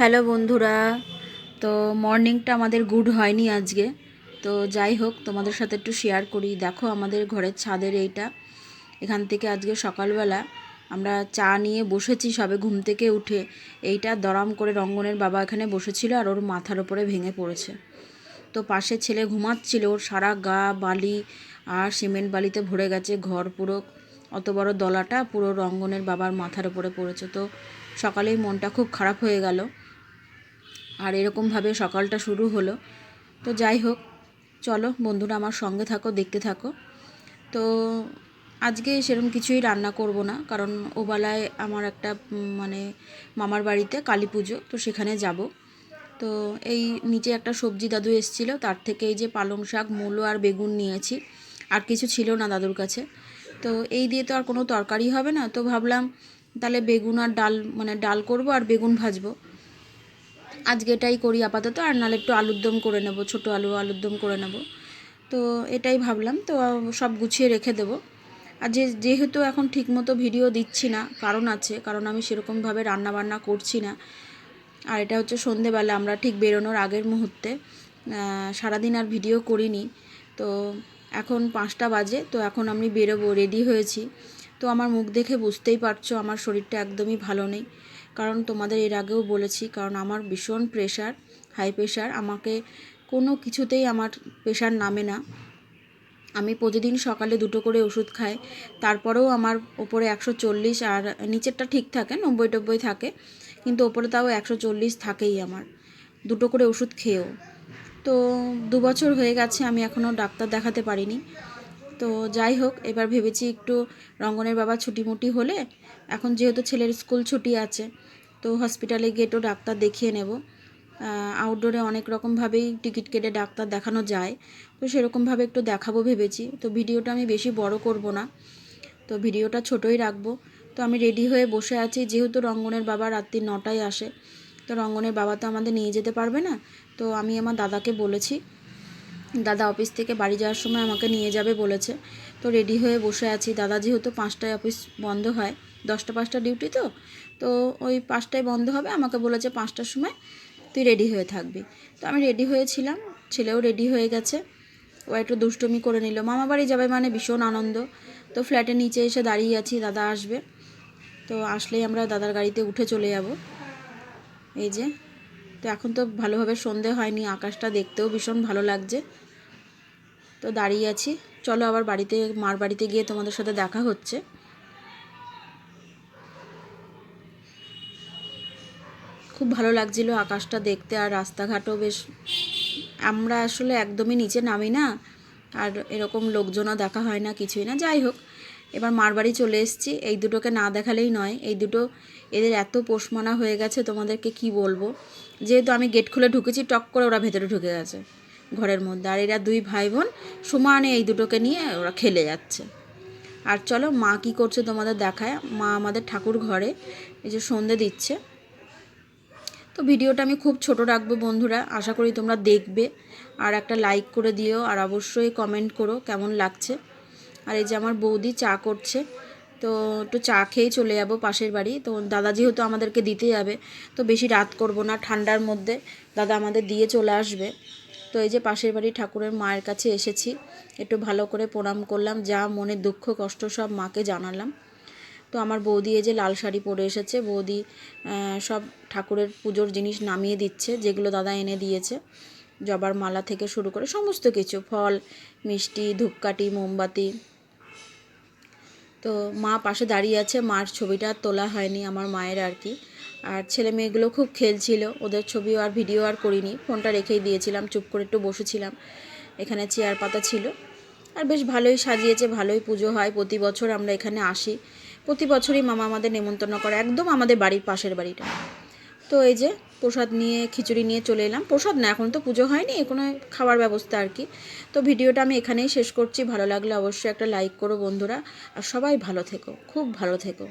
Hello বন্ধুরা, তো মর্নিংটা আমাদের গুড হয়নি আজকে। তো যাই হোক, তোমাদের সাথে একটু শেয়ার করি। দেখো আমাদের ঘরের ছাদের এইটা। এখান থেকে আজকে সকালবেলা আমরা চা নিয়ে বসেছি সবে ঘুম থেকে উঠে। এইটা দরাম করে রঙ্গনের বাবা এখানে বসেছিল আর ওর মাথার ওপরে ভেঙে পড়েছে। তো পাশে ছেলে ঘুমাচ্ছিল, ওর সারা গা, বালি আর সিমেন্ট বালিতে ভরে গেছে, ঘর পুরো অত বড় দলাটা পুরো রঙ্গনের বাবার মাথার উপরে পড়েছে। তো সকালেই মনটা খুব খারাপ হয়ে গেল। আর এরকমভাবে সকালটা শুরু হলো। তো যাই হোক, চলো বন্ধুরা আমার সঙ্গে থাকো, দেখতে থাকো। তো আজকে সেরকম কিছুই রান্না করব না, কারণ ওবেলায় আমার একটা মানে মামার বাড়িতে কালী পুজো, তো সেখানে যাব। তো এই নিচে একটা সবজি দাদু এসেছিল, তার থেকে এই যে পালং শাক, মূলো আর বেগুন নিয়েছি। আর কিছু ছিল না দাদুর কাছে। তো এই দিয়ে তো আর কোনো তরকারি হবে না, তো ভাবলাম তাহলে বেগুন আর ডাল মানে ডাল করব আর বেগুন ভাজবো। আজকে এটাই করি আপাতত, আর নাহলে একটু আলুর দম করে নেব, ছোটো আলু, আলুর দম করে নেব। তো এটাই ভাবলাম, তো সব গুছিয়ে রেখে দেবো। আর যে, যেহেতু এখন ঠিকমতো ভিডিও দিচ্ছি না, কারণ আছে, কারণ আমি সেরকমভাবে রান্না বান্না করছি না। আর এটা হচ্ছে সন্ধেবেলা, আমরা ঠিক বেরোনোর আগের মুহূর্তে সারাদিন আর ভিডিও করিনি। তো এখন পাঁচটা বাজে, তো এখন আমি বেরোবো রেডি হয়েছি। তো আমার মুখ দেখে বুঝতেই পারছ আমার শরীরটা একদমই ভালো নেই। কারণ তোমাদের এর আগেও বলেছি, কারণ আমার ভীষণ প্রেশার হাই প্রেশার আমাকে কোনো কিছুতেই আমার প্রেশার নামে না। আমি প্রতিদিন সকালে দুটো করে ওষুধ খাই, তারপরেও আমার ওপরে একশো চল্লিশ আর নিচেরটা ঠিক থাকে নব্বই টব্বই থাকে, কিন্তু ওপরে তাও একশো চল্লিশ থাকেই আমার। দুটো করে ওষুধ খেয়েও। তো দু বছর হয়ে গেছে, আমি এখনও ডাক্তার দেখাতে পারিনি। তো যাই হোক, এবার ভেবেছি একটু রঙ্গনের বাবা ছুটিমুটি হলে, এখন যেহেতু ছেলের স্কুল ছুটি আছে, তো হসপিটালে গিয়ে একটু ডাক্তার দেখিয়ে নেব। আউটডোরে অনেক রকমভাবেই টিকিট কেটে ডাক্তার দেখানো যায়, তো সেরকমভাবে একটু দেখাবো ভেবেছি। তো ভিডিওটা আমি বেশি বড় করব না, তো ভিডিওটা ছোটই রাখব। তো আমি রেডি হয়ে বসে আছি, যেহেতু রঙ্গনের বাবা রাত্রি নটায় আসে, তো রঙ্গনের বাবা তো আমাদের নিয়ে যেতে পারবে না, তো আমি আমার দাদাকে বলেছি দাদা অফিস থেকে বাড়ি যাওয়ার সময় আমাকে নিয়ে যাবে বলেছে। তো রেডি হয়ে বসে আছি। দাদা যেহেতু পাঁচটায় অফিস বন্ধ হয়, দশটা পাঁচটা ডিউটি তো তো ওই পাঁচটায় বন্ধ হবে। আমাকে বলেছে পাঁচটার সময় তুই রেডি হয়ে থাকবি। তো আমি রেডি হয়েছিলাম, ছেলেও রেডি হয়ে গেছে। ও একটু দুষ্টুমি করে নিল। মামা বাড়ি যাবে মানে ভীষণ আনন্দ। তো ফ্ল্যাটের নিচে এসে দাঁড়িয়ে আছি, দাদা আসবে। তো আসলেই আমরা দাদার গাড়িতে উঠে চলে যাব। এই যে তো এখন তো ভালোভাবে সন্ধে হয়নি, আকাশটা দেখতেও ভীষণ ভালো লাগছে। তো দাঁড়িয়ে আছি। চলো আবার বাড়িতে, মার বাড়িতে গিয়ে তোমাদের সাথে দেখা হচ্ছে। খুব ভালো লাগছিল আকাশটা দেখতে আর রাস্তাঘাটও বেশ, আমরা আসলে একদমই নিচে নামি না, আর এরকম লোকজনও দেখা হয় না, কিছুই না। যাই হোক, এবার মার বাড়ি চলে এসেছি। এই দুটোকে না দেখালেই নয়, এই দুটো এদের এত পোষমানা হয়ে গেছে, তোমাদেরকে কি বলব? যেহেতু আমি গেট খুলে ঢুকেছি, টক করে ওরা ভেতরে ঢুকে গেছে, ঘরের মধ্যে। আর এরা দুই ভাই বোন সমানে এই দুটোকে নিয়ে ওরা খেলে যাচ্ছে। আর চলো, মা কি করছে তোমাদের দেখায়। মা আমাদের ঠাকুর ঘরে এই যে সন্ধে দিচ্ছে। তো ভিডিওটা আমি খুব ছোট রাখব বন্ধুরা, আশা করি তোমরা দেখবে। আর একটা লাইক করে দিও, আর অবশ্যই কমেন্ট করো কেমন লাগছে। আর এই যে আমার বৌদি চা করছে। তো একটু চা খেয়েই চলে যাব পাশের বাড়ি। তো দাদা যেহেতু আমাদেরকে দিতে যাবে, তো বেশি রাত করব না ঠান্ডার মধ্যে। দাদা আমাদের দিয়ে চলে আসবে। তো এই যে পাশের বাড়ি ঠাকুরের মায়ের কাছে এসেছি। একটু ভালো করে প্রণাম করলাম, যা মনের দুঃখ কষ্ট সব মাকে জানালাম। তো আমার বৌদি এই যে লাল শাড়ি পরে এসেছে, বৌদি সব ঠাকুরের পুজোর জিনিস নামিয়ে দিচ্ছে, যেগুলো দাদা এনে দিয়েছে। জবার মালা থেকে শুরু করে সমস্ত কিছু, ফল, মিষ্টি, ধূপকাঠি, মোমবাতি তো মা পাশে দাঁড়িয়ে আছে, মার ছবিটা তোলা হয়নি আমার মায়ের আর কি। আর ছেলে মেয়েগুলো খুব খেলছিল, ওদের ছবিও আর ভিডিও আর করিনি, ফোনটা রেখেই দিয়েছিলাম, চুপ করে একটু বসেছিলাম। এখানে চেয়ার পাতা ছিল। আর বেশ ভালোই সাজিয়েছে, ভালোই পুজো হয়, প্রতি বছর আমরা এখানে আসি। প্রতি বছরই মামা আমাদের নেমন্তন্ন করে, একদম আমাদের বাড়ির পাশের বাড়িটা। তো এই যে প্রসাদ নিয়ে, খিচুড়ি নিয়ে চলে এলাম। প্রসাদ না, এখন তো পুজো হয়নি কোনো খাওয়ার ব্যবস্থা আর কি। তো ভিডিওটা আমি এখানেই শেষ করছি। ভালো লাগলে অবশ্যই একটা লাইক করো বন্ধুরা। আর সবাই ভালো থেকো, খুব ভালো থেকো।